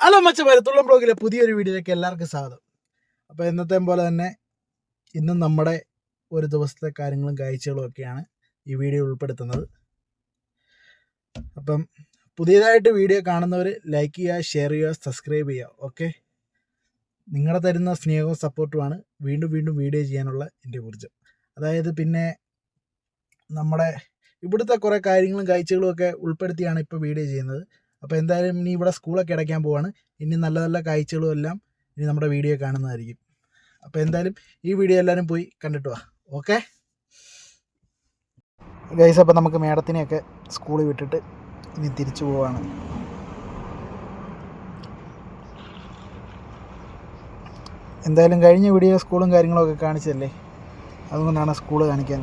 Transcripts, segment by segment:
Hello മച്ചമാരെ തുള്ളം ബ്ലോഗിലെ പുതിയൊരു വീഡിയോയിലേക്ക് എല്ലാവർക്കും സ്വാഗതം. അപ്പോൾ ഇന്നത്തെ പോലെ തന്നെ ഇന്നും നമ്മുടെ ഒരു ദിവസത്തെ കാര്യങ്ങളും കാഴ്ചകളും ഒക്കെയാണ് ഈ വീഡിയോ ഉൾപ്പെടുത്തുന്നത്. അപ്പം പുതിയതായിട്ട് വീഡിയോ കാണുന്നവർ ലൈക്ക് ചെയ്യുക ഷെയർ ചെയ്യുക സബ്സ്ക്രൈബ് ചെയ്യുക ഓക്കെ നിങ്ങളുടെ തരുന്ന സ്നേഹവും സപ്പോർട്ടുമാണ് വീണ്ടും വീണ്ടും വീഡിയോ ചെയ്യാനുള്ള എന്റെ ഊർജം. അതായത് പിന്നെ നമ്മുടെ ഇവിടുത്തെ കുറേ കാര്യങ്ങളും കാഴ്ചകളും ഒക്കെ ഉൾപ്പെടുത്തിയാണ് ഇപ്പോൾ വീഡിയോ ചെയ്യുന്നത്. അപ്പോൾ എന്തായാലും ഇനി ഇവിടെ സ്കൂളൊക്കെ അടയ്ക്കാൻ പോവാണ്. ഇനി നല്ല നല്ല കാഴ്ചകളും എല്ലാം ഇനി നമ്മുടെ വീഡിയോ കാണുന്നതായിരിക്കും. അപ്പോൾ എന്തായാലും ഈ വീഡിയോ എല്ലാവരും പോയി കണ്ടിട്ട് വാ. ഓക്കെ ഗൈസ് അപ്പോൾ നമുക്ക് മേഡത്തിനെയൊക്കെ സ്കൂളിൽ വിട്ടിട്ട് ഇനി തിരിച്ചു പോവാണ്. എന്തായാലും കഴിഞ്ഞ വീഡിയോ സ്കൂളും കാര്യങ്ങളൊക്കെ കാണിച്ചല്ലേ അതുകൊണ്ടാണ് സ്കൂൾ കാണിക്കാൻ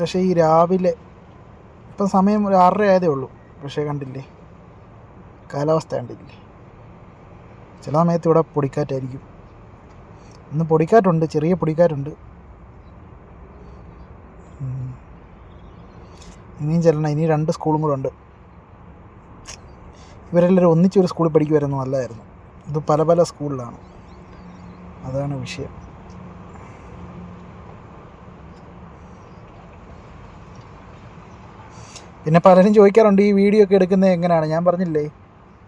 പക്ഷേ ഈ രാവിലെ ഇപ്പം സമയം ഒരു ആറര ആയതേ ഉള്ളൂ. പക്ഷേ കണ്ടില്ലേ? കാലാവസ്ഥ കണ്ടില്ലേ? ചില സമയത്ത് ഇവിടെ പൊടിക്കാറ്റായിരിക്കും. ഇന്ന് പൊടിക്കാറ്റുണ്ട് ചെറിയ പൊടിക്കാറ്റുണ്ട്. ഇനിയും ചെല്ലണം. ഇനി രണ്ട് സ്കൂളും കൂടെ ഉണ്ട്. ഇവരെല്ലാവരും ഒന്നിച്ചൊരു സ്കൂളിൽ പഠിക്കുമായിരുന്നു നല്ലതായിരുന്നു. ഇത് പല പല സ്കൂളിലാണ്. അതാണ് വിഷയം. പിന്നെ പലരും ചോദിക്കാറുണ്ട് ഈ വീഡിയോ ഒക്കെ എടുക്കുന്നത് എങ്ങനെയാണ്? ഞാൻ പറഞ്ഞില്ലേ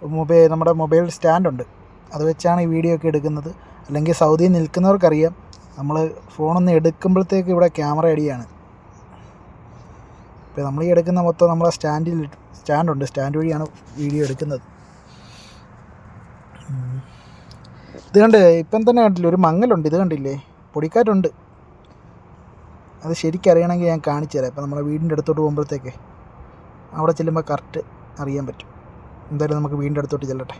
മൊബൈൽ നമ്മുടെ മൊബൈൽ സ്റ്റാൻഡുണ്ട് അത് വെച്ചാണ് ഈ വീഡിയോ ഒക്കെ എടുക്കുന്നത്. അല്ലെങ്കിൽ സൗദിയിൽ നിൽക്കുന്നവർക്കറിയാം നമ്മൾ ഫോണൊന്ന് എടുക്കുമ്പോഴത്തേക്ക് ഇവിടെ ക്യാമറ അടിയാണ് ഇപ്പോൾ നമ്മൾ ഈ എടുക്കുന്ന മൊത്തം നമ്മളെ സ്റ്റാൻഡിൽ സ്റ്റാൻഡുണ്ട് സ്റ്റാൻഡ് വഴിയാണ് വീഡിയോ എടുക്കുന്നത്. ഇത് കണ്ട് ഇപ്പം തന്നെ കണ്ടില്ലേ ഒരു മങ്ങലുണ്ട്. ഇത് കണ്ടില്ലേ? പൊടിക്കാറ്റുണ്ട്. അത് ശരിക്കറിയണമെങ്കിൽ ഞാൻ കാണിച്ചു തരാം ഇപ്പം നമ്മുടെ വീടിന്റെ അടുത്തോട്ട് പോകുമ്പോഴത്തേക്ക്. അവിടെ ചെല്ലുമ്പോൾ കറക്റ്റ് അറിയാൻ പറ്റും. എന്തായാലും നമുക്ക് വീടിന്റെ അടുത്തോട്ട് ചെല്ലട്ടെ.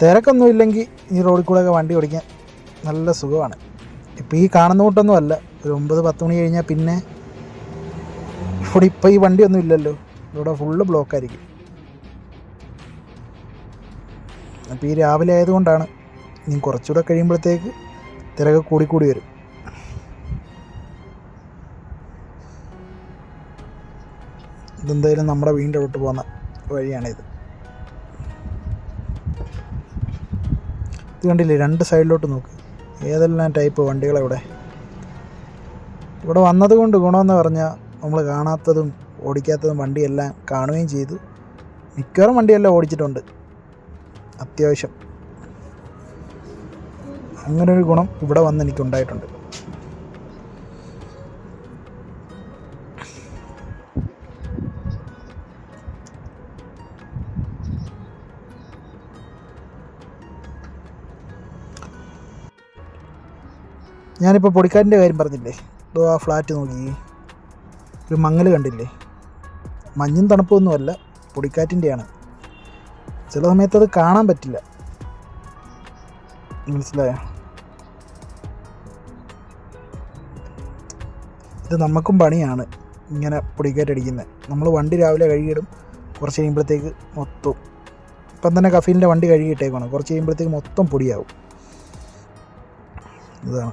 തിരക്കൊന്നും ഇല്ലെങ്കിൽ ഈ റോഡിൽ കൂടെയൊക്കെ വണ്ടി ഓടിക്കാൻ നല്ല സുഖമാണ്. ഇപ്പോൾ ഈ കാണുന്ന കൂട്ടൊന്നും അല്ല. ഒരു ഒമ്പത് പത്ത് മണി കഴിഞ്ഞാൽ പിന്നെ ഇവിടെ ഇപ്പോൾ ഈ വണ്ടിയൊന്നും ഇല്ലല്ലോ. ഇവിടെ ഫുള്ള് ബ്ലോക്കായിരിക്കും അപ്പോൾ ഈ രാവിലെ ആയതുകൊണ്ടാണ് ഇനി കുറച്ചുകൂടെ കഴിയുമ്പോഴത്തേക്ക് തിരക്ക് കൂടിക്കൂടി വരും. ഇതെന്തായാലും നമ്മുടെ വീടിന്റെ വിട്ട് പോകുന്ന വഴിയാണിത്. ഇത് കണ്ടില്ലേ? രണ്ട് സൈഡിലോട്ട് നോക്ക്. ഏതെല്ലാം ടൈപ്പ് വണ്ടികളാണ് ഇവിടെ ഇവിടെ വന്നത് കൊണ്ട് ഗുണമെന്ന് പറഞ്ഞാൽ നമ്മൾ കാണാത്തതും ഓടിക്കാത്തതും വണ്ടിയെല്ലാം കാണുകയും ചെയ്തു. മിക്കവാറും വണ്ടിയെല്ലാം ഓടിച്ചിട്ടുണ്ട്. അത്യാവശ്യം. അങ്ങനൊരു ഗുണം ഇവിടെ വന്ന് എനിക്കുണ്ടായിട്ടുണ്ട്. ഞാനിപ്പോൾ പൊടിക്കാറ്റിന്റെ കാര്യം പറഞ്ഞില്ലേ? ഇതോ ആ ഫ്ലാറ്റ് നോക്കി. ഒരു മങ്ങൽ കണ്ടില്ലേ? മഞ്ഞും തണുപ്പൊന്നുമല്ല പൊടിക്കാറ്റിന്റെയാണ് ചില സമയത്ത് അത് കാണാൻ പറ്റില്ല. മനസ്സിലായോ? ഇത് നമുക്കും പണിയാണ് ഇങ്ങനെ പൊടിക്കാറ്റടിക്കുന്നത് നമ്മൾ വണ്ടി രാവിലെ കഴുകിയിടും കുറച്ച് കഴിയുമ്പോഴത്തേക്ക് മൊത്തം. ഇപ്പം തന്നെ കഫീലിന്റെ വണ്ടി കഴുകിയിട്ടേക്കാണ് കുറച്ച് കഴിയുമ്പോഴത്തേക്ക് മൊത്തം പൊടിയാവും. ഇതാണ്.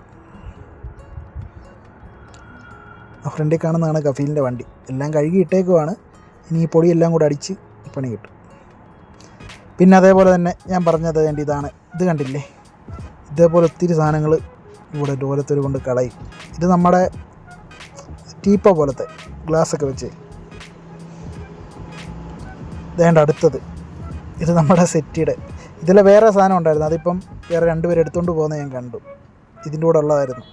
ഫ്രണ്ടിൽ കാണുന്നതാണ് കഫീലിന്റെ വണ്ടി. എല്ലാം കഴുകി ഇട്ടേക്കുവാണ്. ഇനി ഈ പൊടിയെല്ലാം കൂടെ അടിച്ച് പണി കിട്ടും. പിന്നെ അതേപോലെ തന്നെ ഞാൻ പറഞ്ഞത് വേണ്ടി ഇതാണ്. ഇത് കണ്ടില്ലേ? ഇതേപോലെ ഒത്തിരി സാധനങ്ങൾ ഇവിടെ ഓരോരുത്തർ കൊണ്ട് കളയും. ഇത് നമ്മുടെ ടീപ്പ പോലത്തെ ഗ്ലാസ്സൊക്കെ വെച്ച്. ഇതേണ്ട അടുത്തത്. ഇത് നമ്മുടെ സെറ്റിയുടെ. ഇതിലെ വേറെ സാധനം ഉണ്ടായിരുന്നു. അതിപ്പം വേറെ എടുത്തുകൊണ്ട് പോകുന്നത് ഞാൻ കണ്ടു. ഇതിന്റെ കൂടെ ഉള്ളതായിരുന്നു.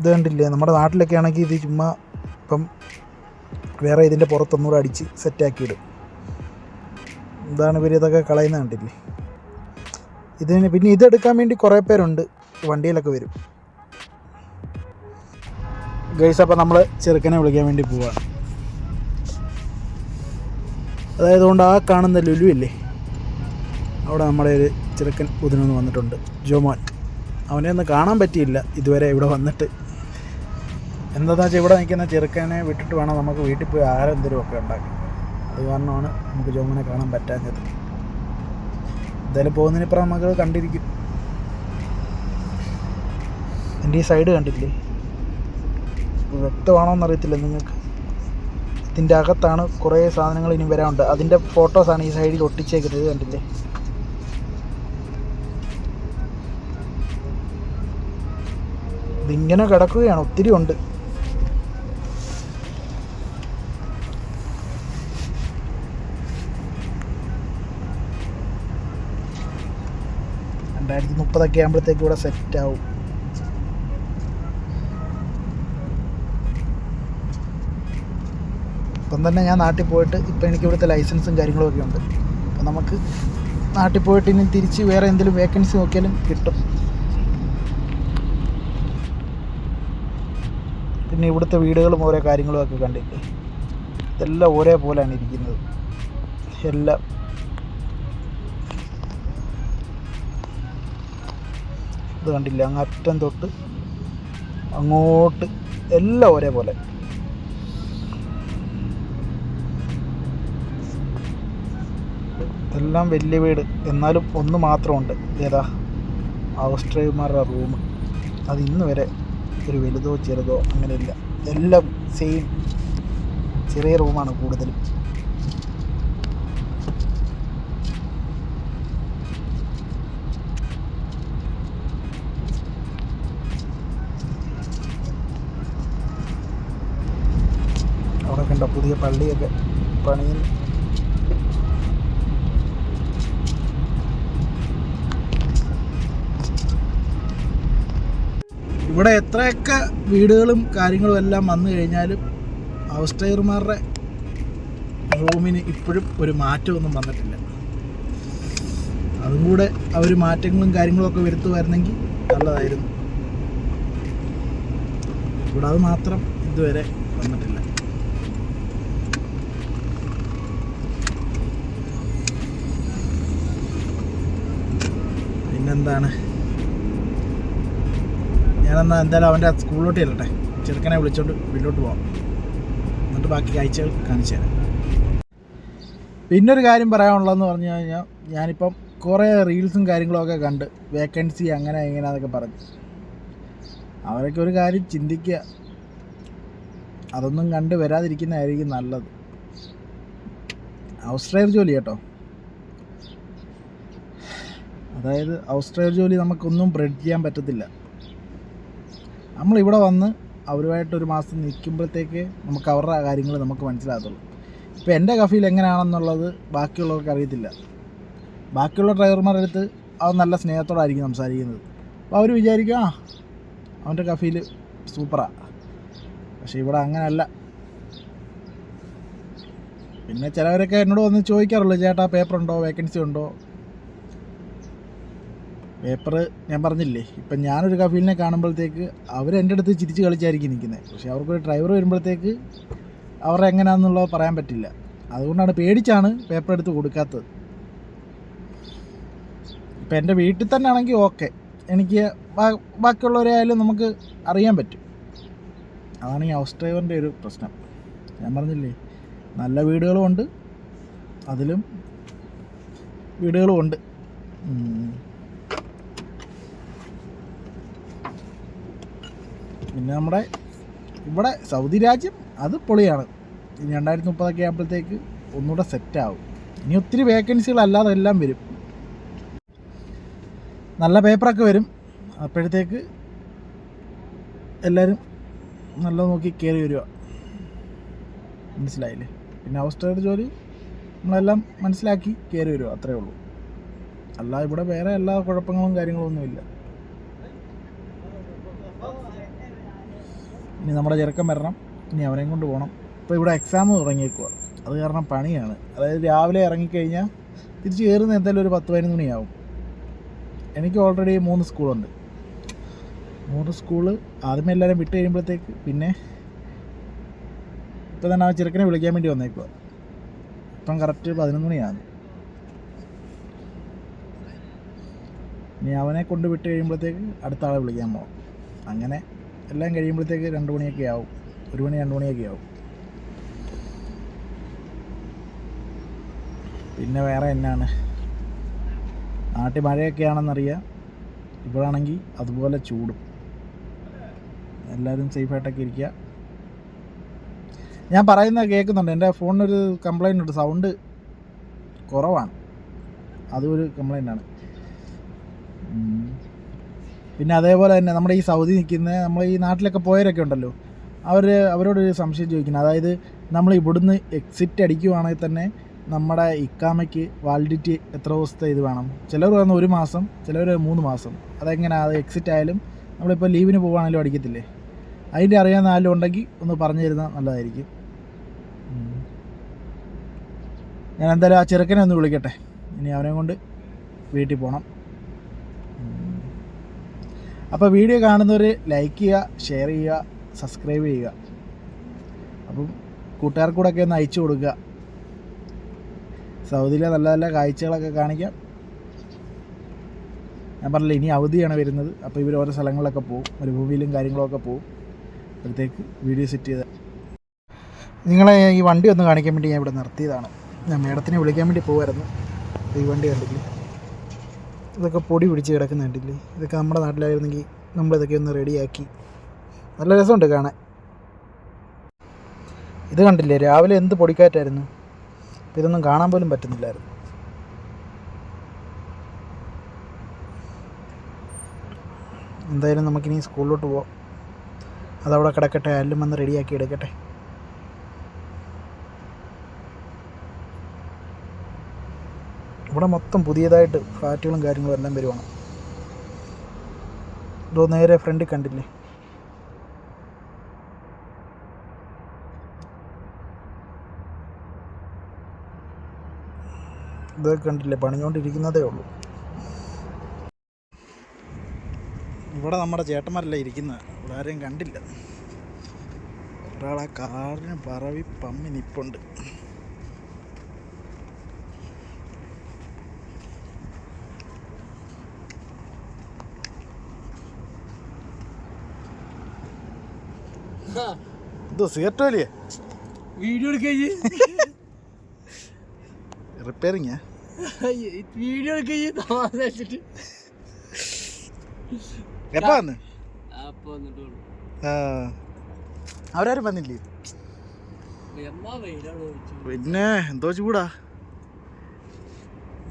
ഇത് കണ്ടില്ലേ നമ്മുടെ നാട്ടിലൊക്കെ ആണെങ്കിൽ ഇത് ചുമ്മാ ഇപ്പം വേറെ ഇതിന്റെ പുറത്തൊന്നുകൂടെ അടിച്ച് സെറ്റാക്കി ഇടും ഇതാണ് ഇവർ ഇതൊക്കെ കളയുന്നത് കണ്ടില്ലേ? ഇതിന് പിന്നെ ഇതെടുക്കാൻ വേണ്ടി കുറേ പേരുണ്ട്. വണ്ടിയിലൊക്കെ വരും. ഗൈസ് അപ്പോൾ നമ്മൾ ചെറുക്കനെ വിളിക്കാൻ വേണ്ടി പോവാണ് അതായത് കൊണ്ട് ആ കാണുന്ന ലുലു ഇല്ലേ? അവിടെ നമ്മുടെ ഒരു ചെറുക്കൻ പുതിനൊന്ന് വന്നിട്ടുണ്ട്. ജോമോൻ. അവനെ ഒന്ന് കാണാൻ പറ്റിയില്ല. ഇതുവരെ ഇവിടെ വന്നിട്ട്. എന്താണെന്ന് വെച്ചാൽ ഇവിടെ നിൽക്കുന്ന ചെറുക്കനെ വിട്ടിട്ട് വേണം നമുക്ക് വീട്ടിൽ പോയി ആഹാരം എന്തെങ്കിലും ഒക്കെ ഉണ്ടാക്കി അത് കാരണമാണ് നമുക്ക് ജോമനെ കാണാൻ പറ്റാഞ്ഞത്. എന്തായാലും പോകുന്നതിനിപ്പുറം നമുക്ക് കണ്ടിരിക്കും. എന്റെ ഈ സൈഡ് കണ്ടില്ലേ വ്യക്തമാണോന്നറിയത്തില്ല നിങ്ങൾക്ക്. ഇതിന്റെ അകത്താണ് കുറേ സാധനങ്ങൾ ഇനി വരാനുണ്ട്. അതിന്റെ ഫോട്ടോസാണ് ഈ സൈഡിൽ ഒട്ടിച്ചേക്കുന്നത് കണ്ടില്ലേ? ഇതിങ്ങനെ കിടക്കുകയാണ്. ഒത്തിരി ഉണ്ട്. മുപ്പതൊക്കെ ആകുമ്പോഴത്തേക്ക് ഇവിടെ സെറ്റ് ആവും. ഇപ്പം തന്നെ ഞാൻ നാട്ടിൽ പോയിട്ട് ഇപ്പം എനിക്ക് ഇവിടുത്തെ ലൈസൻസും കാര്യങ്ങളും ഒക്കെ ഉണ്ട്. അപ്പം നമുക്ക് നാട്ടിൽ പോയിട്ട് ഇനി തിരിച്ച് വേറെ എന്തെങ്കിലും വേക്കൻസി നോക്കിയാലും കിട്ടും. പിന്നെ ഇവിടുത്തെ വീടുകളും ഓരോ കാര്യങ്ങളും ഒക്കെ കണ്ടിട്ട് ഇതെല്ലാം ഒരേപോലെയാണ് ഇരിക്കുന്നത്. എല്ലാം ഇത് കണ്ടില്ല? അങ്ങ് അറ്റം തൊട്ട് അങ്ങോട്ട് എല്ലാം ഒരേപോലെ. എല്ലാം വലിയ വീട്. എന്നാലും ഒന്ന് മാത്രമുണ്ട്. ഏതാ? ഓസ്ട്രേലിയമാരുടെ റൂം. അത് ഇന്ന് വരെ ഒരു വലുതോ ചെറുതോ അങ്ങനെയില്ല. എല്ലാം സെയിം. ചെറിയ റൂമാണ് കൂടുതലും അവിടെ കണ്ട പുതിയ പള്ളിയൊക്കെ പണിയുന്നു. ഇവിടെ എത്രയൊക്കെ വീടുകളും കാര്യങ്ങളും എല്ലാം വന്നു കഴിഞ്ഞാലും ഔസ്റ്റയർമാരുടെ റൂമിന് ഇപ്പോഴും ഒരു മാറ്റമൊന്നും വന്നിട്ടില്ല. അതും കൂടെ അവർ മാറ്റങ്ങളും കാര്യങ്ങളും ഒക്കെ വരുത്തുമായിരുന്നെങ്കിൽ നല്ലതായിരുന്നു. ഇവിടെ അത് മാത്രം ഇതുവരെ വന്നിട്ടില്ല പിന്നെന്താണ് ഞാനെന്നാ എന്തായാലും അവന്റെ സ്കൂളിലോട്ട് ചെല്ലട്ടെ. ചെറുക്കനെ വിളിച്ചോണ്ട് വീട്ടിലോട്ട് പോകാം എന്നിട്ട് ബാക്കി കാഴ്ചകൾ കാണിച്ചു തരാം. പിന്നൊരു കാര്യം പറയാനുള്ളതെന്ന് പറഞ്ഞു കഴിഞ്ഞാൽ ഞാനിപ്പം കുറേ റീൽസും കാര്യങ്ങളൊക്കെ കണ്ട് വേക്കൻസി അങ്ങനെ ഇങ്ങനെ അതൊക്കെ പറഞ്ഞു. അവരൊക്കെ ഒരു കാര്യം ചിന്തിക്കുക. അതൊന്നും കണ്ട് വരാതിരിക്കുന്നതായിരിക്കും നല്ലത്. ഔസ്ട്രേലിയർ ജോലി കേട്ടോ. അതായത് ഔസ്ട്രേലിയ ജോലി നമുക്കൊന്നും ബ്രെഡ് ചെയ്യാൻ പറ്റത്തില്ല. നമ്മളിവിടെ വന്ന് അവരുമായിട്ട് ഒരു മാസം നിൽക്കുമ്പോഴത്തേക്ക് നമുക്ക് അവരുടെ കാര്യങ്ങൾ നമുക്ക് മനസ്സിലാകത്തുള്ളൂ. ഇപ്പോൾ എന്റെ കഫീൽ എങ്ങനെയാണെന്നുള്ളത് ബാക്കിയുള്ളവർക്ക് അറിയത്തില്ല. ബാക്കിയുള്ള ഡ്രൈവർമാരുടെ അടുത്ത് അവർ നല്ല സ്നേഹത്തോടായിരിക്കും സംസാരിക്കുന്നത്. അപ്പോൾ അവർ വിചാരിക്കും ആ അവന്റെ കഫീൽ സൂപ്പറാണ് പക്ഷേ ഇവിടെ അങ്ങനെയല്ല പിന്നെ ചിലവരൊക്കെ എന്നോട് വന്ന് ചോദിക്കാറുള്ളൂ ചേട്ടാ പേപ്പർ ഉണ്ടോ? വേക്കൻസി ഉണ്ടോ? പേപ്പർ ഞാൻ പറഞ്ഞില്ലേ ഇപ്പം ഞാനൊരു കഫീലിനെ കാണുമ്പോഴത്തേക്ക് അവർ എന്റെ അടുത്ത് ചിരിച്ച് കളിച്ചായിരിക്കും നിൽക്കുന്നത്. പക്ഷേ അവർക്കൊരു ഡ്രൈവർ വരുമ്പോഴത്തേക്ക് അവർ എങ്ങനെയാണെന്നുള്ളത് പറയാൻ പറ്റില്ല. അതുകൊണ്ടാണ് പേടിച്ചാണ് പേപ്പർ എടുത്ത് കൊടുക്കാത്തത്. ഇപ്പം എന്റെ വീട്ടിൽ തന്നെ ആണെങ്കിൽ ഓക്കെ എനിക്ക് ബാക്കിയുള്ളവരെ ബാക്കിയുള്ളവരായാലും നമുക്ക് അറിയാൻ പറ്റും. അതാണ് ഈ ഹൗസ് ഡ്രൈവറിന്റെ ഒരു പ്രശ്നം. ഞാൻ പറഞ്ഞില്ലേ നല്ല വീടുകളും ഉണ്ട് അതിലും വീടുകളും ഉണ്ട്. പിന്നെ നമ്മുടെ ഇവിടെ സൗദി രാജ്യം അത് പൊളിയാണ്. ഇനി രണ്ടായിരത്തി മുപ്പതൊക്കെ ആകുമ്പോഴത്തേക്ക് ഒന്നുകൂടെ സെറ്റാവും ഇനി ഒത്തിരി വേക്കൻസികൾ അല്ലാതെ എല്ലാം വരും. നല്ല പേപ്പറൊക്കെ വരും. അപ്പോഴത്തേക്ക് എല്ലാവരും നല്ല നോക്കി കയറി വരിക. മനസ്സിലായില്ലേ? പിന്നെ ഹൗസ് ജോലി നമ്മളെല്ലാം മനസ്സിലാക്കി കയറി വരിക അത്രേ ഉള്ളൂ. അല്ല ഇവിടെ വേറെ എല്ലാ കുഴപ്പങ്ങളും കാര്യങ്ങളും ഇനി നമ്മുടെ ചെറുക്കൻ വരണം. ഇനി അവരെയും കൊണ്ട് പോകണം ഇപ്പോൾ ഇവിടെ എക്സാം തുടങ്ങിയേക്കുക അത് കാരണം പണിയാണ്. അതായത് രാവിലെ ഇറങ്ങിക്കഴിഞ്ഞാൽ തിരിച്ച് കയറുന്ന എന്തായാലും ഒരു പത്ത് പതിനൊന്ന് മണിയാവും. എനിക്ക് ഓൾറെഡി മൂന്ന് സ്കൂളുണ്ട്. മൂന്ന് സ്കൂൾ ആദ്യമേ എല്ലാവരും വിട്ട് കഴിയുമ്പോഴത്തേക്ക് പിന്നെ ഇപ്പം തന്നെ ആ ചെറുക്കനെ വിളിക്കാൻ വേണ്ടി വന്നേക്കുക ഇപ്പം കറക്റ്റ് പതിനൊന്ന് മണിയാണ്. ഇനി അവനെ കൊണ്ട് വിട്ട് കഴിയുമ്പോഴത്തേക്ക് അടുത്ത ആളെ വിളിക്കാൻ പോകാം അങ്ങനെ എല്ലാം കഴിയുമ്പോഴത്തേക്ക് രണ്ട് മണിയൊക്കെ ആവും. ഒരു മണി രണ്ട് മണിയൊക്കെ ആവും. പിന്നെ വേറെ എന്നാണ്? നാട്ടിൽ മഴയൊക്കെ ആണെന്നറിയാം ഇപ്പോഴാണെങ്കിൽ അതുപോലെ ചൂടും. എല്ലാവരും സേഫായിട്ടൊക്കെ ഇരിക്കുക. ഞാൻ പറയുന്നത് കേൾക്കുന്നുണ്ട്. എന്റെ ഫോണിനൊരു കംപ്ലൈന്റ് ഉണ്ട്. സൗണ്ട് കുറവാണ്. അതും ഒരു കംപ്ലൈന്റ് ആണ്. ഉം. പിന്നെ അതേപോലെ തന്നെ നമ്മുടെ ഈ സൗദി നിൽക്കുന്ന നമ്മൾ ഈ നാട്ടിലൊക്കെ പോയവരൊക്കെ ഉണ്ടല്ലോ അവർ അവരോടൊരു സംശയം ചോദിക്കുന്നത് അതായത് നമ്മൾ ഇവിടുന്ന് എക്സിറ്റ് അടിക്കുവാണെങ്കിൽ തന്നെ നമ്മുടെ ഇക്കാമയ്ക്ക് വാലിഡിറ്റി എത്ര ദിവസത്തെ ഇത് വേണം? ചിലർ പറയുന്ന ഒരു മാസം ചിലർ മൂന്ന് മാസം. അതെങ്ങനെ അത് എക്സിറ്റ് ആയാലും നമ്മളിപ്പോൾ ലീവിന് പോവുകയാണെങ്കിലും അടിക്കത്തില്ലേ? അതിന്റെ അറിയാവുന്ന ആരും ഉണ്ടെങ്കിൽ ഒന്ന് പറഞ്ഞു തരുന്നത് നല്ലതായിരിക്കും. ഞാൻ എന്തായാലും ആ ചെറുക്കനെ ഒന്ന് വിളിക്കട്ടെ. ഇനി അവനെ കൊണ്ട് വീട്ടിൽ പോകണം അപ്പോൾ വീഡിയോ കാണുന്നവർ ലൈക്ക് ചെയ്യുക ഷെയർ ചെയ്യുക സബ്സ്ക്രൈബ് ചെയ്യുക. അപ്പം ഒക്കെ ഒന്ന് അയച്ചു കൊടുക്കുക. സൗദിയിലെ നല്ല നല്ല കാഴ്ചകളൊക്കെ കാണിക്കാം. ഞാൻ പറഞ്ഞില്ല ഇനി അവധിയാണ് വരുന്നത്. അപ്പോൾ ഇവർ ഓരോ സ്ഥലങ്ങളിലൊക്കെ പോകും മരുഭൂമിയിലും കാര്യങ്ങളൊക്കെ പോകും അപ്പോഴത്തേക്ക് വീഡിയോ സെറ്റ് ചെയ്ത നിങ്ങളെ ഈ വണ്ടി ഒന്ന് കാണിക്കാൻ വേണ്ടി ഞാൻ ഇവിടെ നിർത്തിയതാണ്. ഞാൻ മേഡത്തിനെ വിളിക്കാൻ വേണ്ടി പോകുമായിരുന്നു ഈ വണ്ടി കണ്ടില്ലേ? ഇതൊക്കെ പൊടി പിടിച്ച് കിടക്കുന്ന കണ്ടില്ലേ ഇതൊക്കെ നമ്മുടെ നാട്ടിലായിരുന്നെങ്കിൽ നമ്മളിതൊക്കെ ഒന്ന് റെഡിയാക്കി. നല്ല രസമുണ്ട് കാണാൻ. ഇത് കണ്ടില്ലേ? രാവിലെ എന്ത് പൊടിക്കാറ്റായിരുന്നു? ഇതൊന്നും കാണാൻ പോലും പറ്റുന്നില്ലായിരുന്നു. എന്തായാലും നമുക്കിനി സ്കൂളിലോട്ട് പോവാം. അതവിടെ കിടക്കട്ടെ അല്ലും വന്ന് റെഡിയാക്കി എടുക്കട്ടെ. ഇവിടെ മൊത്തം പുതിയതായിട്ട് ഫ്ലാറ്റുകളും കാര്യങ്ങളും എല്ലാം വരുവാണ്. ഇതോ നേരെ ഫ്രണ്ടിൽ കണ്ടില്ലേ? ഇതൊക്കെ കണ്ടില്ലേ? പണിഞ്ഞുകൊണ്ടിരിക്കുന്നതേ ഉള്ളൂ. ഇവിടെ നമ്മുടെ ചേട്ടന്മാരല്ല ഇരിക്കുന്നത് ഇവിടെ ആരെയും കണ്ടില്ല. ഒരാളെ കാറിന് പറവി പമ്മി നിപ്പുണ്ട്. എന്തോ സിഗരറ്റ് വലിയ? വീഡിയോ എടുക്കേ റിപ്പയറിങ് വീഡിയോ എടുക്കേ താമസിച്ചിട്ട് എപ്പോ വന്ന്? അവരാരും വന്നില്ലേ? പിന്നെ എന്തോ ചൂടാ.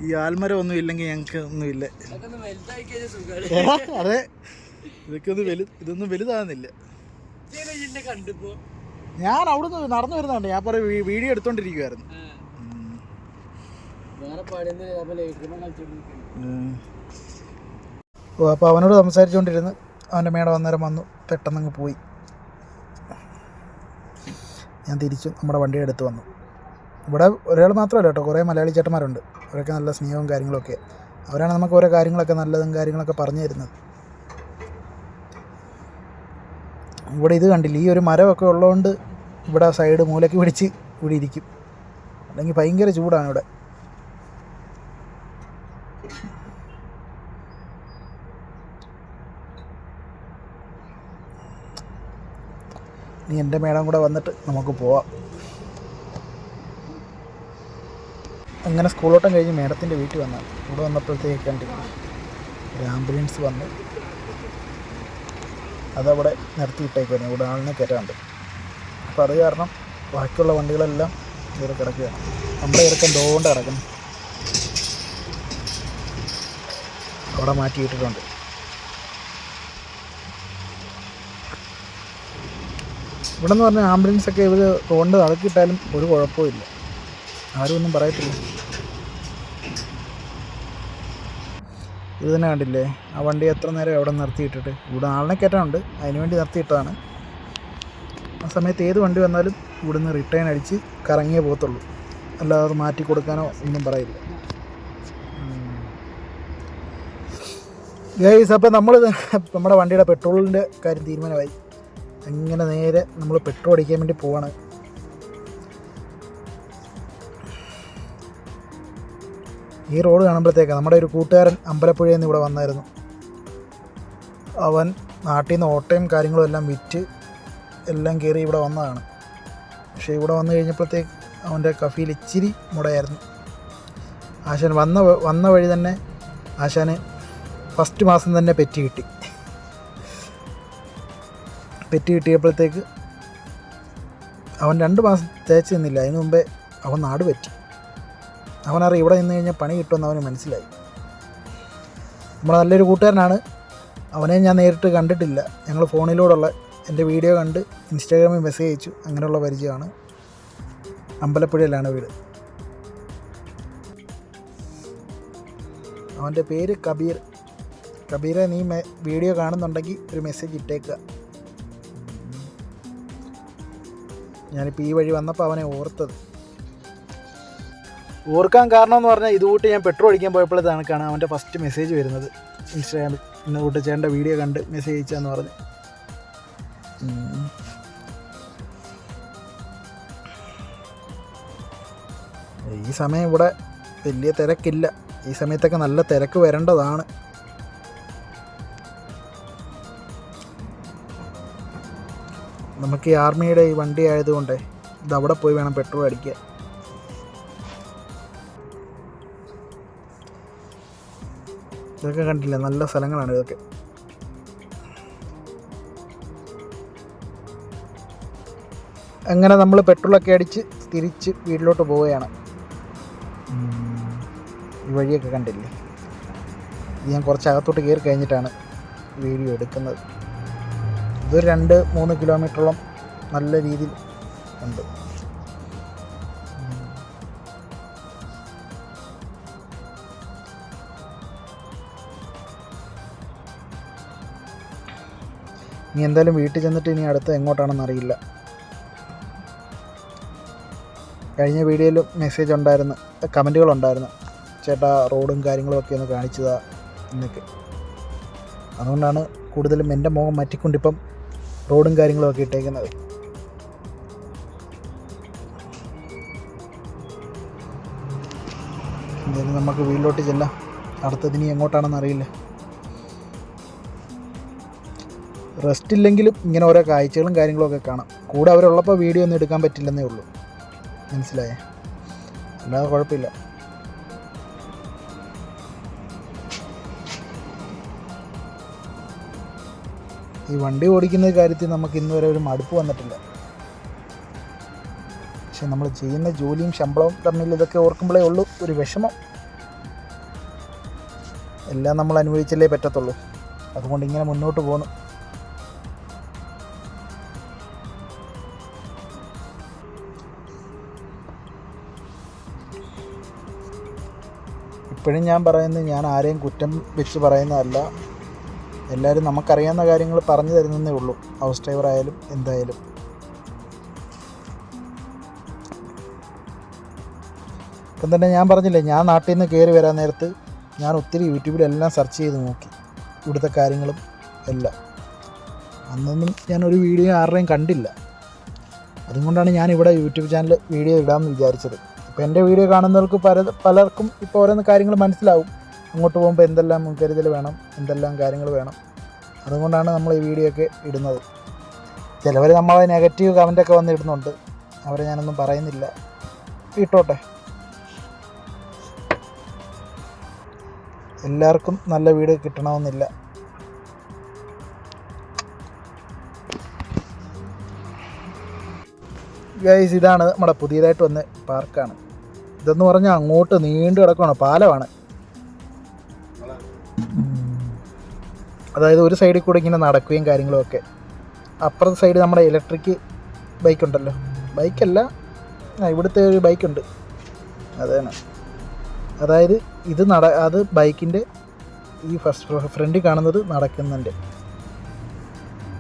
ഈ ആൽമരം ഒന്നും ഇല്ലെങ്കിൽ ഞങ്ങൾക്ക് ഒന്നും ഇല്ല. അതൊക്കെ ഒന്ന് വലുതായി കഴിഞ്ഞാൽ അതെ. ഇതൊക്കെ ഒന്ന് വലു ഇതൊന്നും വലുതാകുന്നില്ല കണ്ടിപ്പോ? ഞാൻ അവിടുന്ന് നടന്നു വരുന്നുണ്ട് ഞാൻ പറയും വീഡിയോ എടുത്തോണ്ടിരിക്കുവായിരുന്നു. ഓ അപ്പോൾ അവനോട് സംസാരിച്ചുകൊണ്ടിരുന്ന് അവന്റെ മേടം അന്നേരം വന്നു. പെട്ടെന്നങ്ങ് പോയി. ഞാൻ തിരിച്ചു. നമ്മുടെ വണ്ടിയുടെ അടുത്ത് വന്നു. ഇവിടെ ഒരാൾ മാത്രമല്ല കേട്ടോ. കുറേ മലയാളി ചേട്ടന്മാരുണ്ട്. അവരൊക്കെ നല്ല സ്നേഹവും കാര്യങ്ങളൊക്കെ. അവരാണ് നമുക്ക് ഓരോ കാര്യങ്ങളൊക്കെ നല്ലതും കാര്യങ്ങളൊക്കെ പറഞ്ഞു തരുന്നത്. ഇവിടെ ഇത് കണ്ടില്ല? ഈ ഒരു മരമൊക്കെ ഉള്ളതുകൊണ്ട് ഇവിടെ സൈഡ് മൂലയ്ക്ക് പിടിച്ച് ഇവിടെ ഇരിക്കും. അല്ലെങ്കിൽ ഭയങ്കര ചൂടാണ് ഇവിടെ. ഇനി എന്റെ മേടം കൂടെ വന്നിട്ട് നമുക്ക് പോവാം. അങ്ങനെ സ്കൂളോട്ടം കഴിഞ്ഞ് മേഡത്തിന്റെ വീട്ടിൽ വന്നാൽ ഇവിടെ വന്നപ്പോഴത്തേക്ക് കണ്ടില്ല ഒരു ആംബുലൻസ് വന്ന് അതവിടെ നിർത്തിയിട്ടേക്കുമായിരുന്നു ഇവിടെ ആളിനെ കയറ്റാണ്ട് അപ്പോൾ അത് കാരണം ബാക്കിയുള്ള വണ്ടികളെല്ലാം ഇവിടെ കിടക്കുകയാണ്. നമ്മുടെ ഇറക്കം ദോണ്ട് കിടക്കുന്നു. അവിടെ മാറ്റിയിട്ടിട്ടുണ്ട് ഇവിടെ എന്ന് പറഞ്ഞാൽ ആംബുലൻസ് ഒക്കെ ഇവർ റോണ്ട് നടക്കിയിട്ടാലും ഒരു കുഴപ്പമില്ല ആരും ഒന്നും പറയത്തില്ല. ഇത് തന്നെ കണ്ടില്ലേ? ആ വണ്ടി എത്ര നേരം അവിടെ നിർത്തിയിട്ടിട്ട്? ഇവിടെ ആളിനെ കയറ്റാനുണ്ട്. അതിനുവേണ്ടി നിർത്തിയിട്ടതാണ്. ആ സമയത്ത് ഏത് വണ്ടി വന്നാലും ഇവിടുന്ന് റിട്ടേൺ അടിച്ച് കറങ്ങിയേ പോകത്തുള്ളൂ. അല്ലാതെ മാറ്റി കൊടുക്കാനോ ഒന്നും പറയില്ല. ഗൈസ് അപ്പോൾ നമ്മൾ നമ്മുടെ വണ്ടിയുടെ പെട്രോളിന്റെ കാര്യം തീരുമാനമായി. അങ്ങനെ നേരെ നമ്മൾ പെട്രോൾ അടിക്കാൻ വേണ്ടി പോവാണ്. ഈ റോഡ് കാണുമ്പോഴത്തേക്ക് നമ്മുടെ ഒരു കൂട്ടുകാരൻ അമ്പലപ്പുഴയിൽ നിന്ന് ഇവിടെ വന്നായിരുന്നു. അവൻ നാട്ടിൽ നിന്ന് ഓട്ടയും കാര്യങ്ങളും എല്ലാം വിറ്റ് എല്ലാം കയറി ഇവിടെ വന്നതാണ്. പക്ഷേ ഇവിടെ വന്നു കഴിഞ്ഞപ്പോഴത്തേക്ക് അവന്റെ കഫിയിൽ ഇച്ചിരി മുടയായിരുന്നു. ആശാൻ വന്ന വന്ന വഴി തന്നെ ആശാന് ഫസ്റ്റ് മാസം തന്നെ പെറ്റി കിട്ടി. പെറ്റി കിട്ടിയപ്പോഴത്തേക്ക് അവൻ രണ്ട് മാസം തേച്ച് നിന്നില്ല. അതിന് മുമ്പേ അവൻ നാട് പറ്റി. അവനറിയാം ഇവിടെ നിന്ന് കഴിഞ്ഞാൽ പണി കിട്ടുമെന്ന് അവന് മനസ്സിലായി. നമ്മുടെ നല്ലൊരു കൂട്ടുകാരനാണ്. അവനെ ഞാൻ നേരിട്ട് കണ്ടിട്ടില്ല. ഞങ്ങൾ ഫോണിലൂടെയുള്ള എന്റെ വീഡിയോ കണ്ട് ഇൻസ്റ്റാഗ്രാമിൽ മെസ്സേജ് അയച്ചു. അങ്ങനെയുള്ള പരിചയമാണ്. അമ്പലപ്പുഴയിലാണ് വീട്. അവന്റെ പേര് കബീർ. കബീറെ നീ വീഡിയോ കാണുന്നുണ്ടെങ്കിൽ ഒരു മെസ്സേജ് ഇട്ടേക്കുക ഞാനിപ്പോൾ ഈ വഴി വന്നപ്പോൾ അവനെ ഓർത്തത്. ഓർക്കാൻ കാരണം എന്ന് പറഞ്ഞാൽ ഇതുകൂട്ട് ഞാൻ പെട്രോൾ അടിക്കാൻ പോയപ്പോഴത്തേക്കാണ് അവന്റെ ഫസ്റ്റ് മെസ്സേജ് വരുന്നത്. ഇൻസ്റ്റാഗ്രാമിൽ. ഇന്ന് കൂട്ട് ചേട്ടന്റെ വീഡിയോ കണ്ട് മെസ്സേജ് അയച്ചാന്ന് പറഞ്ഞ്. ഈ സമയം ഇവിടെ വലിയ തിരക്കില്ല. ഈ സമയത്തൊക്കെ നല്ല തിരക്ക് വരേണ്ടതാണ്. നമുക്ക് ഈ ആർമിയുടെ ഈ വണ്ടി ആയതുകൊണ്ട് ഇത് അവിടെ പോയി വേണം പെട്രോൾ അടിക്കുക ഇതൊക്കെ കണ്ടില്ല? നല്ല സ്ഥലങ്ങളാണ് ഇതൊക്കെ. അങ്ങനെ നമ്മൾ പെട്രോളൊക്കെ അടിച്ച് തിരിച്ച് വീട്ടിലോട്ട് പോവുകയാണ്. ഈ വഴിയൊക്കെ കണ്ടില്ലേ? ഇത് ഞാൻ കുറച്ച് അകത്തോട്ട് കയറി കഴിഞ്ഞിട്ടാണ് വീഡിയോ എടുക്കുന്നത്. ഇതൊരു രണ്ട് മൂന്ന് കിലോമീറ്ററോളം നല്ല രീതിയിൽ ഉണ്ട്. ഇനി എന്തായാലും വീട്ടിൽ ചെന്നിട്ട് ഇനി അടുത്ത് എങ്ങോട്ടാണെന്ന് അറിയില്ല. കഴിഞ്ഞ വീഡിയോയിലും മെസ്സേജ് ഉണ്ടായിരുന്നു കമന്റുകൾ ഉണ്ടായിരുന്നു ചേട്ടാ റോഡും കാര്യങ്ങളും ഒക്കെ ഒന്ന് കാണിച്ചതാ എന്നൊക്കെ. അതുകൊണ്ടാണ് കൂടുതലും എന്റെ മുഖം മാറ്റിക്കൊണ്ടിപ്പം റോഡും കാര്യങ്ങളും ഒക്കെ ഇട്ടേക്കുന്നത്. എന്തായാലും നമുക്ക് വീട്ടിലോട്ട് ചെല്ലാം. അടുത്തതിനി എങ്ങോട്ടാണെന്ന് അറിയില്ല. റെസ്റ്റ് ഇല്ലെങ്കിലും ഇങ്ങനെ ഓരോ കാഴ്ചകളും കാര്യങ്ങളും ഒക്കെ കാണാം. കൂടെ അവരുള്ളപ്പോൾ വീഡിയോ ഒന്നും എടുക്കാൻ പറ്റില്ലെന്നേ ഉള്ളൂ. മനസ്സിലായേ. അല്ലാതെ കുഴപ്പമില്ല. ഈ വണ്ടി ഓടിക്കുന്ന കാര്യത്തിൽ നമുക്ക് ഇന്ന് വരെ ഒരു മടുപ്പ് വന്നിട്ടില്ല. പക്ഷെ നമ്മൾ ചെയ്യുന്ന ജോലിയും ശമ്പളവും തമ്മിൽ ഇതൊക്കെ ഓർക്കുമ്പോഴേ ഉള്ളൂ ഒരു വിഷമം. എല്ലാം നമ്മൾ അനുഭവിച്ചല്ലേ പറ്റത്തുള്ളൂ. അതുകൊണ്ട് ഇങ്ങനെ മുന്നോട്ട് പോകുന്നു ഇപ്പോഴും ഞാൻ പറയുന്നത് ഞാൻ ആരെയും കുറ്റം വെച്ച് പറയുന്നതല്ല. എല്ലാവരും നമുക്കറിയാവുന്ന കാര്യങ്ങൾ പറഞ്ഞു തരുന്നതേ ഉള്ളൂ. ഹൗസ് ഡ്രൈവർ ആയാലും എന്തായാലും. ഇപ്പം തന്നെ ഞാൻ പറഞ്ഞില്ലേ ഞാൻ നാട്ടിൽ നിന്ന് കയറി വരാൻ നേരത്ത് ഞാൻ ഒത്തിരി യൂട്യൂബിലെല്ലാം സെർച്ച് ചെയ്ത് നോക്കി. ഇവിടുത്തെ കാര്യങ്ങളും എല്ലാം. അന്നൊന്നും ഞാനൊരു വീഡിയോ ആരുടെയും കണ്ടില്ല. അതുകൊണ്ടാണ് ഞാൻ ഇവിടെ യൂട്യൂബ് ചാനൽ വീഡിയോ ഇടാമെന്ന് വിചാരിച്ചത്. ഇപ്പോൾ എന്റെ വീഡിയോ കാണുന്നവർക്ക് പല പലർക്കും ഇപ്പോൾ ഓരോന്ന് കാര്യങ്ങൾ മനസ്സിലാവും. അങ്ങോട്ട് പോകുമ്പോൾ എന്തെല്ലാം മുൻകരുതൽ വേണം എന്തെല്ലാം കാര്യങ്ങൾ വേണം. അതുകൊണ്ടാണ് നമ്മൾ ഈ വീഡിയോ ഒക്കെ ഇടുന്നത്. ചിലവർ നമ്മളെ നെഗറ്റീവ് കമന്റൊക്കെ വന്നിടുന്നുണ്ട്. അവരെ ഞാനൊന്നും പറയുന്നില്ല. ഇട്ടോട്ടെ. എല്ലാവർക്കും നല്ല വീട് കിട്ടണമെന്നില്ല. ഗൈസ് ഇതാണ് നമ്മുടെ പുതിയതായിട്ട് വന്ന പാർക്കാണ് ഇതെന്ന് പറഞ്ഞാൽ അങ്ങോട്ട് നീണ്ടു കിടക്കുകയാണ് പാലമാണ്. അതായത് ഒരു സൈഡിൽ കൂടെ ഇങ്ങനെ നടക്കുകയും കാര്യങ്ങളും ഒക്കെ. അപ്പുറത്തെ സൈഡ് നമ്മുടെ ഇലക്ട്രിക് ബൈക്ക് ഉണ്ടല്ലോ. ബൈക്കല്ല ഇവിടുത്തെ ഒരു ബൈക്കുണ്ട് അതാണ്. അതായത് ഇത് നട അത് ബൈക്കിന്റെ ഈ ഫസ്റ്റ് ഫ്രണ്ടിൽ കാണുന്നത് നടക്കുന്നുണ്ട്.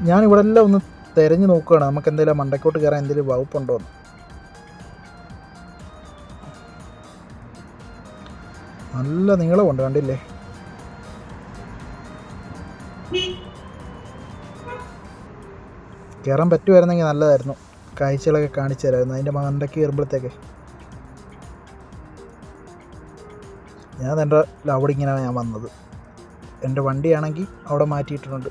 ഞാൻ ഇവിടെ എല്ലാം ഒന്ന് തിരഞ്ഞു നോക്കുകയാണ് നമുക്ക് എന്തെങ്കിലും മണ്ടക്കോട്ട് കയറാൻ എന്തെങ്കിലും വകുപ്പുണ്ടോ എന്ന്. നല്ല നീളമുണ്ട് കണ്ടില്ലേ? കയറാൻ പറ്റുമായിരുന്നെങ്കിൽ നല്ലതായിരുന്നു. കാഴ്ചകളൊക്കെ കാണിച്ചു തരായിരുന്നു അതിന്റെ മണ്ടയ്ക്ക് കയറുമ്പോഴത്തേക്ക് ഞാൻ എന്റെ അവിടെ ഞാൻ വന്നത്. എന്റെ വണ്ടിയാണെങ്കിൽ അവിടെ മാറ്റിയിട്ടുണ്ട്.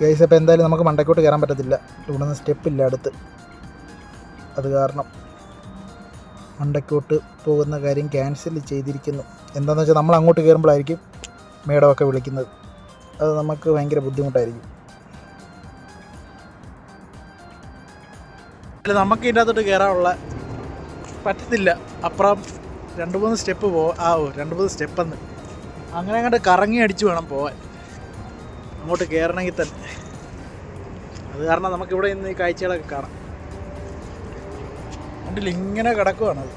ഗൈസ് അപ്പോൾ എന്തായാലും നമുക്ക് മണ്ടക്കോട്ട് കയറാൻ പറ്റത്തില്ല. ഇവിടെ നിന്ന് സ്റ്റെപ്പ് ഇല്ല അടുത്ത്. അത് കാരണം മണ്ടക്കോട്ട് പോകുന്ന കാര്യം ക്യാൻസൽ ചെയ്തിരിക്കുന്നു. എന്താണെന്ന് വെച്ചാൽ നമ്മൾ അങ്ങോട്ട് കയറുമ്പോഴായിരിക്കും മേഡമൊക്കെ വിളിക്കുന്നത്. അത് നമുക്ക് ഭയങ്കര ബുദ്ധിമുട്ടായിരിക്കും. നമുക്ക് ഇതിന്റെ അകത്തോട്ട് കയറാനുള്ള പറ്റത്തില്ല. അപ്പുറം രണ്ട് മൂന്ന് സ്റ്റെപ്പ് പോ ആവോ രണ്ട് മൂന്ന് സ്റ്റെപ്പെന്ന്. അങ്ങനെ അങ്ങോട്ട് കറങ്ങി അടിച്ച് വേണം പോവാൻ. അങ്ങോട്ട് കയറണമെങ്കിൽ തന്നെ. അത് കാരണം നമുക്കിവിടെ ഇന്ന് ഈ കാഴ്ചകളൊക്കെ കാണാം. കണ്ടില്ല ഇങ്ങനെ കിടക്കുവാണ് അത്.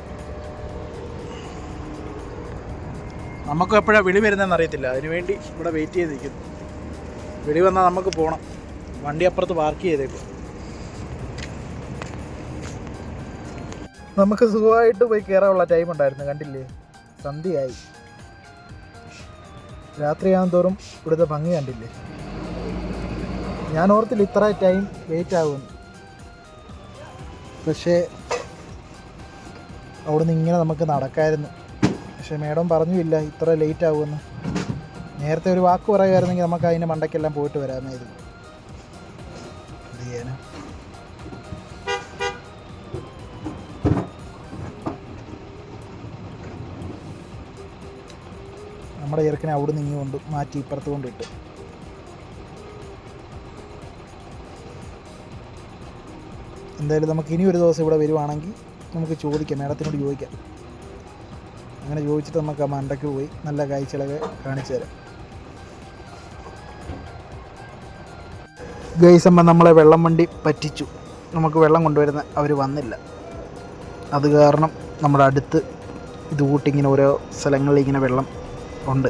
നമുക്കും എപ്പോഴാണ് വിളി വരുന്നതെന്ന് അറിയത്തില്ല. അതിനുവേണ്ടി ഇവിടെ വെയിറ്റ് ചെയ്തിരിക്കുന്നു. വിളി വന്നാൽ നമുക്ക് പോകണം വണ്ടി അപ്പുറത്ത് പാർക്ക് ചെയ്തേക്കും. നമുക്ക് സുഖമായിട്ട് പോയി കയറാനുള്ള ടൈം ഉണ്ടായിരുന്നു. കണ്ടില്ലേ? സന്ധ്യയായി. രാത്രിയാകുന്നതോറും ഇവിടുത്തെ ഭംഗി കണ്ടില്ലേ? ഞാൻ ഓർത്തില്ല ഇത്ര ടൈം വെയിറ്റ് ആകുമെന്ന് പക്ഷേ അവിടുന്ന് ഇങ്ങനെ നമുക്ക് നടക്കായിരുന്നു. പക്ഷേ മേഡം പറഞ്ഞില്ല ഇത്ര ലേറ്റ് ആകുമെന്ന് നേരത്തെ ഒരു വാക്ക് പറയുമായിരുന്നെങ്കിൽ നമുക്ക് അതിന്റെ മണ്ടയ്ക്കെല്ലാം പോയിട്ട് വരാമായിരുന്നു. നമ്മുടെ ചെറുക്കനെ അവിടെ നിന്ന് കൊണ്ട് മാറ്റി ഇപ്പുറത്ത് കൊണ്ടിട്ട്. എന്തായാലും നമുക്ക് ഇനി ഒരു ദിവസം ഇവിടെ വരുവാണെങ്കിൽ നമുക്ക് ചോദിക്കാം മേഡത്തിനോട് ചോദിക്കാം. അങ്ങനെ ചോദിച്ചിട്ട് നമുക്ക് ആ മണ്ടയ്ക്ക് പോയി നല്ല കാഴ്ചകളൊക്കെ കാണിച്ചു തരാം. ഗൈസമ്മ നമ്മളെ വെള്ളം വണ്ടി പറ്റിച്ചു. നമുക്ക് വെള്ളം കൊണ്ടുവരുന്ന അവർ വന്നില്ല. അത് കാരണം നമ്മുടെ അടുത്ത് ഇത് കൂട്ടിങ്ങനെ ഓരോ സ്ഥലങ്ങളിൽ ഇങ്ങനെ വെള്ളം ഉണ്ട്.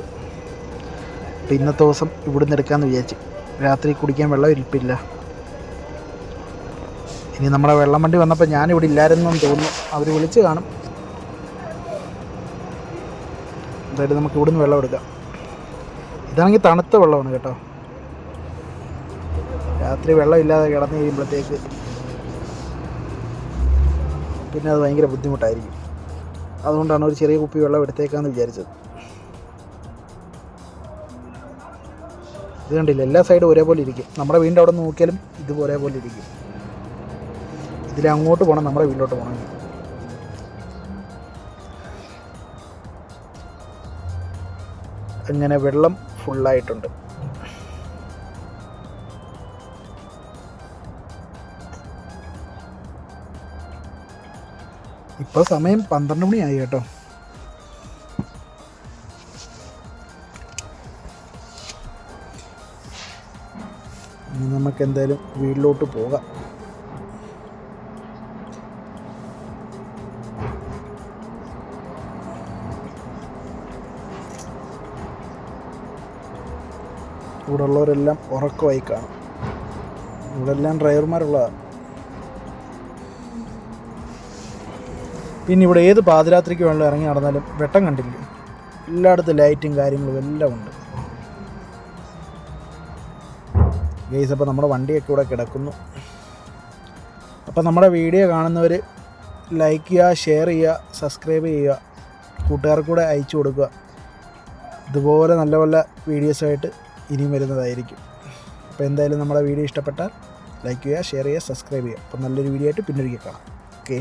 അപ്പോൾ ഇന്നത്തെ ദിവസം ഇവിടുന്ന് എടുക്കാമെന്ന് വിചാരിച്ചു. രാത്രി കുടിക്കാൻ വെള്ളം ഇരിപ്പില്ല. ഇനി നമ്മുടെ വെള്ളം വണ്ടി വന്നപ്പോൾ ഞാനിവിടെ ഇല്ലായിരുന്നെന്ന് തോന്നുന്നു. അവർ വിളിച്ച് കാണും. എന്തായാലും നമുക്ക് ഇവിടുന്ന് വെള്ളം എടുക്കാം. ഇതാണെങ്കിൽ തണുത്ത വെള്ളമാണ് കേട്ടോ. രാത്രി വെള്ളം ഇല്ലാതെ കിടന്നു കഴിയുമ്പോഴത്തേക്ക് പിന്നെ അത് ഭയങ്കര ബുദ്ധിമുട്ടായിരിക്കും. അതുകൊണ്ടാണ് ഒരു ചെറിയ കുപ്പി വെള്ളം എടുത്തേക്കാന്ന് വിചാരിച്ചത്. ഇത് കണ്ടില്ല എല്ലാ സൈഡും ഒരേപോലെ ഇരിക്കും. നമ്മുടെ വീണ്ടും അവിടെ നോക്കിയാലും ഇതുപോലെ പോലെ ഇരിക്കും. ഇതിൽ അങ്ങോട്ട് പോകണം നമ്മുടെ വീട്ടിലോട്ട് പോകണം അങ്ങനെ വെള്ളം ഫുള്ളായിട്ടുണ്ട്. ഇപ്പോൾ സമയം പന്ത്രണ്ട് മണിയായി കേട്ടോ. നമുക്ക് എന്തായാലും വീട്ടിലോട്ട് പോകാം. ഇവിടെ ഉള്ളവരെല്ലാം ഉറക്കമായി കാണും. ഇവിടെ എല്ലാം ഡ്രൈവർമാരുള്ളതാണ് പിന്നെ ഇവിടെ ഏത് പാതിരാത്രിക്ക് വേണമെങ്കിലും ഇറങ്ങി നടന്നാലും വെട്ടം കണ്ടില്ല? എല്ലായിടത്തും ലൈറ്റും കാര്യങ്ങളും എല്ലാം ഉണ്ട്. ഗെയ്സ് അപ്പോൾ നമ്മുടെ വണ്ടിയൊക്കെ ഇവിടെ കിടക്കുന്നു. അപ്പോൾ നമ്മുടെ വീഡിയോ കാണുന്നവർ ലൈക്ക് ചെയ്യുക ഷെയർ ചെയ്യുക സബ്സ്ക്രൈബ് ചെയ്യുക കൂട്ടുകാർക്കൂടെ അയച്ചു കൊടുക്കുക. ഇതുപോലെ നല്ല നല്ല വീഡിയോസായിട്ട് ഇനിയും വരുന്നതായിരിക്കും. അപ്പോൾ എന്തായാലും നമ്മുടെ വീഡിയോ ഇഷ്ടപ്പെട്ടാൽ ലൈക്ക് ചെയ്യുക ഷെയർ ചെയ്യുക സബ്സ്ക്രൈബ് ചെയ്യുക. അപ്പോൾ നല്ലൊരു വീഡിയോ ആയിട്ട് പിന്നൊരുക്കി കാണാം. ഓക്കെ.